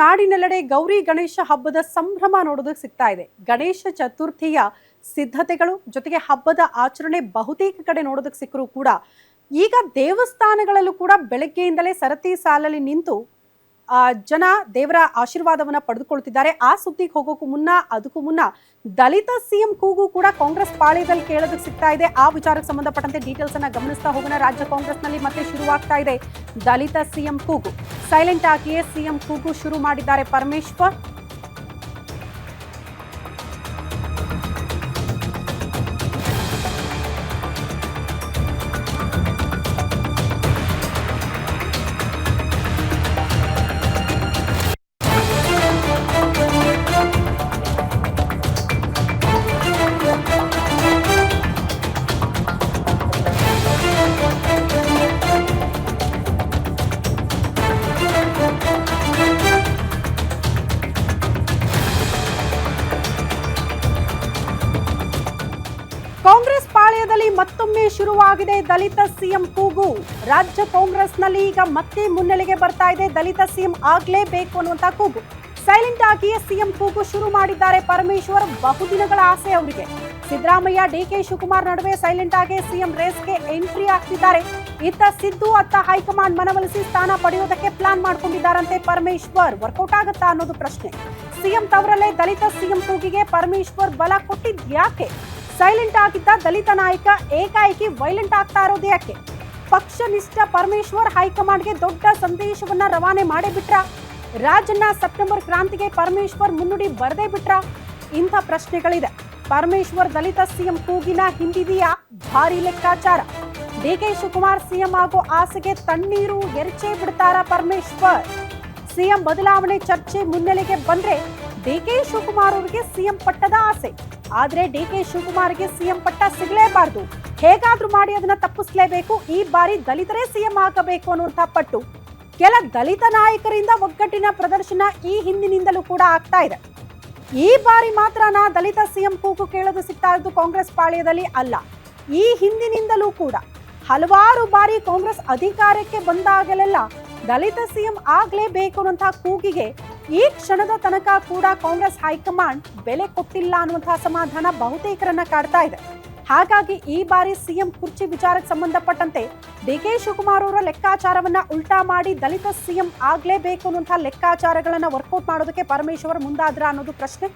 ನಾಡಿನೆಲ್ಲೆಡೆ ಗೌರಿ ಗಣೇಶ ಹಬ್ಬದ ಸಂಭ್ರಮ ನೋಡೋದಕ್ಕೆ ಸಿಗ್ತಾ ಇದೆ. ಗಣೇಶ ಚತುರ್ಥಿಯ ಸಿದ್ಧತೆಗಳು, ಜೊತೆಗೆ ಹಬ್ಬದ ಆಚರಣೆ ಬಹುತೇಕ ಕಡೆ ನೋಡೋದಕ್ಕೆ ಸಿಕ್ಕರೂ ಕೂಡ ಈಗ ದೇವಸ್ಥಾನಗಳಲ್ಲೂ ಕೂಡ ಬೆಳಗ್ಗೆಯಿಂದಲೇ ಸರತಿ ಸಾಲಲ್ಲಿ ನಿಂತು ಜನ ದೇವರ ಆಶೀರ್ವಾದವನ್ನ ಪಡೆದುಕೊಳ್ತಿದ್ದಾರೆ. ಆ ಸುದ್ದಿಗೆ ಹೋಗೋಕ್ಕೂ ಮುನ್ನ, ಅದಕ್ಕೂ ಮುನ್ನ ದಲಿತ ಸಿಎಂ ಕೂಗು ಕೂಡ ಕಾಂಗ್ರೆಸ್ ಪಾಳ್ಯದಲ್ಲಿ ಕೇಳೋದಕ್ಕೆ ಸಿಗ್ತಾ ಇದೆ. ಆ ವಿಚಾರಕ್ಕೆ ಸಂಬಂಧಪಟ್ಟಂತೆ ಡೀಟೇಲ್ಸ್ ಅನ್ನ ಗಮನಿಸ್ತಾ ಹೋಗೋಣ. ರಾಜ್ಯ ಕಾಂಗ್ರೆಸ್ನಲ್ಲಿ ಮತ್ತೆ ಶುರುವಾಗ್ತಾ ಇದೆ ದಲಿತ ಸಿಎಂ ಕೂಗು. ಸೈಲೆಂಟ್ ಆಗಿಯೇ ಸಿಎಂ ಕೂಗು ಶುರು ಮಾಡಿದ್ದಾರೆ ಪರಮೇಶ್ವರ್. ಮತ್ತೊಮ್ಮೆ ಶುರುವಾಗಿದೆ ದಲಿತ ಸಿಎಂ ಕೂಗು. ರಾಜ್ಯ ಕಾಂಗ್ರೆಸ್ನಲ್ಲಿ ಈಗ ಮತ್ತೆ ಮುನ್ನೆಲೆಗೆ ಬರ್ತಾ ಇದೆ. ದಲಿತ ಸಿಎಂ ಆಗ್ಲೇಬೇಕು ಅನ್ನುವಂತ ಕೂಗು. ಸೈಲೆಂಟ್ ಆಗಿಯೇ ಸಿಎಂ ಕೂಗು ಶುರು ಮಾಡಿದ್ದಾರೆ ಪರಮೇಶ್ವರ್ ಬಹುದಿನಗಳ ಆಸೆ ಅವರಿಗೆ. ಸಿದ್ದರಾಮಯ್ಯ ಡಿಕೆ ಶಿವಕುಮಾರ್ ನಡುವೆ ಸೈಲೆಂಟ್ ಆಗಿ ಸಿಎಂ ರೇಸ್ಗೆ ಎಂಟ್ರಿ ಆಗ್ತಿದ್ದಾರೆ ಇತ್ತ ಸಿದ್ದು, ಅತ್ತ ಹೈಕಮಾಂಡ್ ಮನವೊಲಿಸಿ ಸ್ಥಾನ ಪಡೆಯೋದಕ್ಕೆ ಪ್ಲಾನ್ ಮಾಡ್ಕೊಂಡಿದ್ದಾರಂತೆ ಪರಮೇಶ್ವರ್. ವರ್ಕೌಟ್ ಆಗುತ್ತಾ ಅನ್ನೋದು ಪ್ರಶ್ನೆ. ಸಿಎಂ ತವರಲ್ಲೇ ದಲಿತ ಸಿಎಂ ಕೂಗಿಗೆ ಪರಮೇಶ್ವರ್ ಬಲ ಕೊಟ್ಟಿದ್ಯಾಕೆ ಸೈಲೆಂಟ್ ಆಗಿದ್ದ ದಲಿತ ನಾಯಕ ಏಕಾಏಕಿ ವೈಲೆಂಟ್ ಆಗ್ತಾ ಇರೋದು ಯಾಕೆ? ಪಕ್ಷನಿಷ್ಠ ಪರಮೇಶ್ವರ್ ಹೈಕಮಾಂಡ್ಗೆ ದೊಡ್ಡ ಸಂದೇಶವನ್ನ ರವಾನೆ ಮಾಡೇ ಬಿಟ್ರ? ರಾಜನ್ನ ಸೆಪ್ಟೆಂಬರ್ ಕ್ರಾಂತಿಗೆ ಪರಮೇಶ್ವರ್ ಮುನ್ನುಡಿ ಬರದೇ ಬಿಟ್ರ? ಇಂಥ ಪ್ರಶ್ನೆಗಳಿದೆ. ಪರಮೇಶ್ವರ್ ದಲಿತ ಸಿಎಂ ಕೂಗಿನ ಹಿಂದಿದೆಯಾ? ಭಾರಿ ಲೆಕ್ಕಾಚಾರ. ಡಿ ಕೆ ಶಿವಕುಮಾರ್ ಸಿಎಂ ಆಗೋ ಆಸೆಗೆ ತಣ್ಣೀರು ಎರಚೇ ಬಿಡ್ತಾರ ಪರಮೇಶ್ವರ್? ಸಿಎಂ ಬದಲಾವಣೆ ಚರ್ಚೆ ಮುನ್ನೆಲೆಗೆ ಬಂದ್ರೆ ಡಿಕೆ ಶಿವಕುಮಾರ್ ಅವರಿಗೆ ಸಿಎಂ ಪಟ್ಟದ ಆಸೆ. ಆದ್ರೆ ಡಿಕೆ ಶಿವಕುಮಾರ್ಗೆ ಸಿಎಂ ಪಟ್ಟ ಸಿಗಲೇಬಾರದು. ಹೇಗಾದ್ರೂ ಮಾಡಿ ಅದನ್ನ ತಪ್ಪಿಸ್ಲೇಬೇಕು. ಈ ಬಾರಿ ದಲಿತರೇ ಸಿಎಂ ಆಗಬೇಕು ಅನ್ನುವಂತ ಪಟ್ಟು. ಕೆಲ ದಲಿತ ನಾಯಕರಿಂದ ಒಗ್ಗಟ್ಟಿನ ಪ್ರದರ್ಶನ ಈ ಹಿಂದಿನಿಂದಲೂ ಕೂಡ ಆಗ್ತಾ ಇದೆ. ಈ ಬಾರಿ ಮಾತ್ರ ನಾ ದಲಿತ ಸಿಎಂ ಕೂಗು ಕೇಳೋದು ಸಿಗ್ತಾ ಇದ್ದು ಕಾಂಗ್ರೆಸ್ ಪಾಳ್ಯದಲ್ಲಿ ಅಲ್ಲ. ಈ ಹಿಂದಿನಿಂದಲೂ ಕೂಡ. ಹಲವಾರು ಬಾರಿ ಕಾಂಗ್ರೆಸ್ ಅಧಿಕಾರಕ್ಕೆ ಬಂದಾಗಲೆಲ್ಲ ದಲಿತ ಸಿಎಂ ಆಗ್ಲೇಬೇಕು ಅನ್ನುವಂತಹ ಕೂಗಿಗೆ ಈ ಕ್ಷಣದ ತನಕ ಕೂಡ ಕಾಂಗ್ರೆಸ್ ಹೈಕಮಾಂಡ್ ಬೆಲೆ ಕೊಟ್ಟಿಲ್ಲ ಅನ್ನುವಂತಹ ಸಮಾಧಾನ ಬಹುತೇಕರನ್ನ ಕಾಡ್ತಾ ಇದೆ. ಹಾಗಾಗಿ ಈ ಬಾರಿ ಸಿಎಂ ಕುರ್ಚಿ ವಿಚಾರಕ್ಕೆ ಸಂಬಂಧಪಟ್ಟಂತೆ ಡಿ ಕೆ ಶಿವಕುಮಾರ್ ಅವರ ಲೆಕ್ಕಾಚಾರವನ್ನ ಉಲ್ಟಾ ಮಾಡಿ ದಲಿತ ಸಿಎಂ ಆಗ್ಲೇಬೇಕು ಅನ್ನುವಂತಹ ಲೆಕ್ಕಾಚಾರಗಳನ್ನ ವರ್ಕೌಟ್ ಮಾಡೋದಕ್ಕೆ ಪರಮೇಶ್ವರ್ ಮುಂದಾದ್ರ ಅನ್ನೋದು ಪ್ರಶ್ನೆ.